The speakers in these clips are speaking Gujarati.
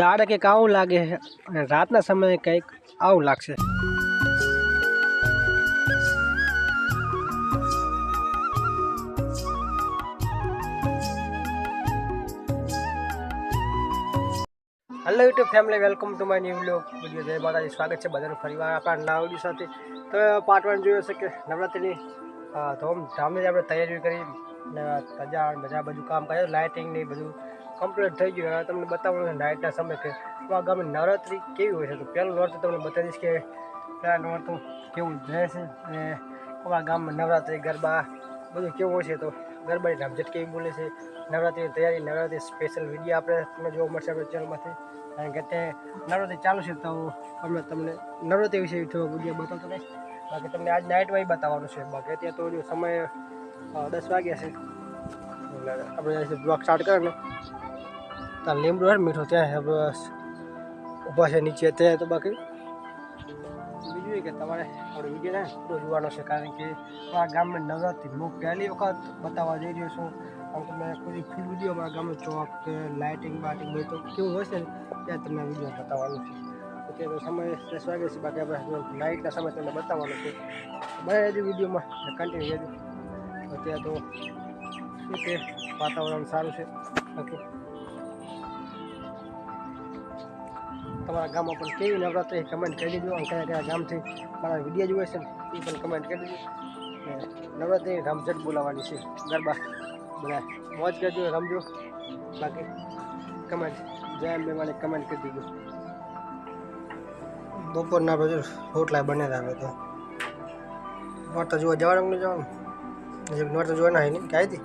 દાડે કંઈક આવું લાગે છે. અને રાતના સમયે કંઈક આવું લાગશે. Hello YouTube family welcome to my new blog video જય માતાજી, સ્વાગત છે બધાનું ફરીવાર આપણા નાવડી સાથે. તો પાર્ટ વન જોયો છે કે નવરાત્રિની ધૂમધામની આપણે તૈયારી કરી, ને તજા બધા બધું કામ કર્યું લાઇટિંગ ને બધું. કમ્પ્લીટ થઈ ગયું. હવે તમને બતાવવાનું છે નાઇટના સમય કે આ ગામે નવરાત્રિ કેવી હોય છે? તો પહેલું નોરતું તમને બતાવીશ કે પહેલાં નોરતું કેવું રહેશે અને આ ગામમાં નવરાત્રિ, ગરબા બધું કેવું હોય છે? તો ગરબાની રમઝટ કેવી બોલે છે? નવરાત્રિની તૈયારી, નવરાત્રિ સ્પેશિયલ વીડિયો આપણે તમને જોવા મળશે આપણે ચેનલમાંથી કારણ કે તે નવરાત્રિ ચાલુ છે તો અમે તમને નવરાત્રિ વિશે થોડો વીડિયો બતાવતો રહીશ. બાકી તમને આજ નાઇટમાં બતાવવાનું છે. બાકી અત્યારે તો સમય દસ વાગ્યા છે. આપણે બ્લોગ સ્ટાર્ટ કરે ને ત્યાં લીમડો ને મીઠો ત્યાં બસ. ઊભા છે નીચે ત્યાં તો બાકી. બીજું કે તમારે આપણો વીડિયો ને પૂરો જોવાનો છે કારણ કે આ ગામમાં નવરાત્રી હું પહેલી વખત બતાવવા જઈ રહ્યો છું. કારણ તમે કોઈ ફૂલ વીડિયો મારા ગામનો ચોક કે લાઇટિંગ બાઇટિંગ હોય તો કેવું છે ને, ત્યાં તમને વીડિયો બતાવવાનો છે. અત્યારે સમય દસ વાગે છે બાકી આપણે લાઇટના સમય તમને બતાવવાનો છે. બને રહેજો વિડીયોમાં કન્ટિન્યુ રહેજો. અત્યારે તો શું કે વાતાવરણ સારું છે? બાકી તમારા ગામમાં પણ કેવી નવરાત્રિ કમેન્ટ કરી દેજો. અને કયા કયા ગામથી મારા વીડિયો જોવે છે ને, એ પણ કમેન્ટ કરી દેજો. ને નવરાત્રિ રમઝટ બોલાવવાની છે, ગરબા બધા. મોજ કરજો, રમજો. બાકી કમેન્ટ જય અંબે મને કમેન્ટ કરી દીધું બપોરના બધું રોટલા બને આવે તો. નોરતા જોવા જવાનું જવાનું? હજી નોરતા જોવાના હોય નહીં કાંઈ હતી?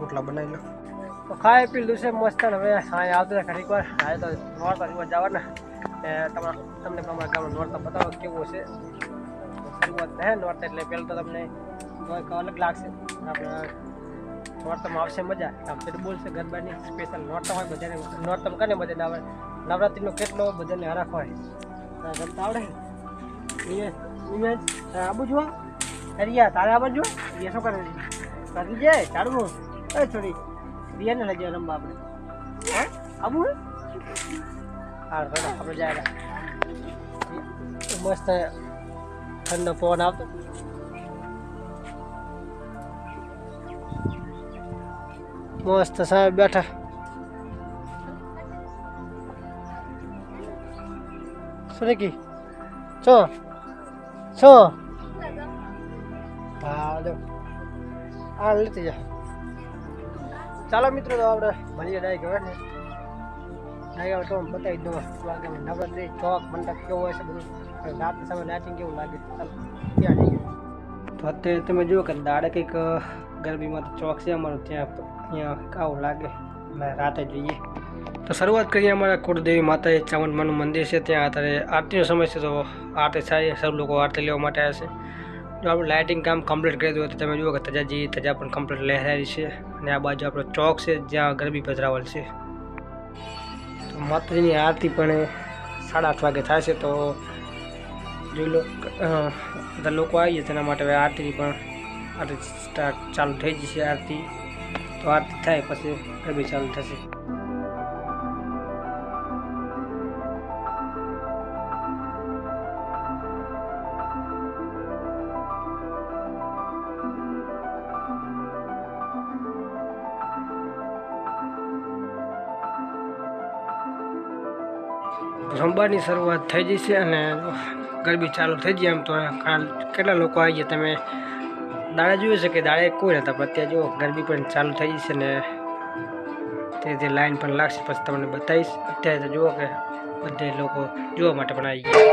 રોટલા બનાવી લો. તો ખાય પી લીધું મસ્ત હવે સાંજે આવતો ઘડીક વાર. આજે તો નોરતા જોવા જવાના ને. તમારા તમને તમારા ગામમાં નોરતા બતાવો કેવું છે. શરૂઆત હે નોરતા એટલે પહેલાં તો તમને અલગ લાગશે. આપણે નોરતમ આવશે મજા. આમ પેલું બોલશે ગરબાની સ્પેશિયલ નોરતમ હોય બધાને. નોરતમ કને બધાને આવે? નવરાત્રિનો કેટલો બધાને હરાખ હોય. રમતા આવડે. ઇમેજ આબુ જો રિયા તારે આબુ જુઓ. એ શું કરે કરી જાય ચાલુ એ થોડી રિયાને લઈ જાય રમવા આપણે. હે? આબુ હા? રડો આપણે જાય મસ્ત ઠંડો પવન આવતો. મસ્ત સાહેબ બેઠા. શું કી છો? છો? હા લો આ લેતી જા. ચાલો મિત્રો, તો આપણે મળીએ ડાય કહેવાય ને ડાય તો બતાવી દઉં. વાગે નવરાત્રી ચોક, મંડપ કેવો હોય છે બધું? રાત સમય લાઇટિંગ કેવું લાગે? ચાલો, ત્યાં જઈએ. તો અત્યારે તમે જુઓ કે દાડે કંઈક ગરબીમાં તો ચોક છે અમારું, ત્યાં અહીંયા આવું લાગે. અમે રાતે જોઈએ. તો શરૂઆત કરીએ અમારા કુળદેવી માતાએ, ચામુંડમાનું મંદિર છે, ત્યાં અત્યારે આરતીનો સમય છે, તો આરતી થાય, સૌ લોકો આરતી લેવા માટે આવે છે. આપણે લાઇટિંગ કામ કમ્પ્લીટ કરી દઉં તો તમે જુઓ કે તજાજી, તજા પણ કમ્પ્લીટ લહેરાયેલી છે. અને આ બાજુ આપણો ચોક છે, જ્યાં ગરબી પધરાવેલ છે. તો માતાજીની આરતી પણ સાડા આઠ વાગે થાય છે તો જોઈ લો બધા લોકો આવીએ તેના માટે હવે આરતીની પણ આરતી સ્ટાર્ટ ચાલુ થઈ જશે આરતી. તો આરતી થાય પછી ગરબી ચાલુ થશે. રમવાની શરૂઆત થઈ જશે અને ગરબી ચાલુ થઈ જાય એમ તો કેટલા લોકો આવી ગયા? તમે દાડે જોયું છે કે દાડે કોઈ નતા પણ અત્યારે જો ગરબી પણ ચાલુ થઈ જશે ને તે તે લાઈન પણ લાગશે પછી તમને બતાવીશ. અત્યારે તો જુઓ કે બધે લોકો જોવા માટે પણ આવી ગયા.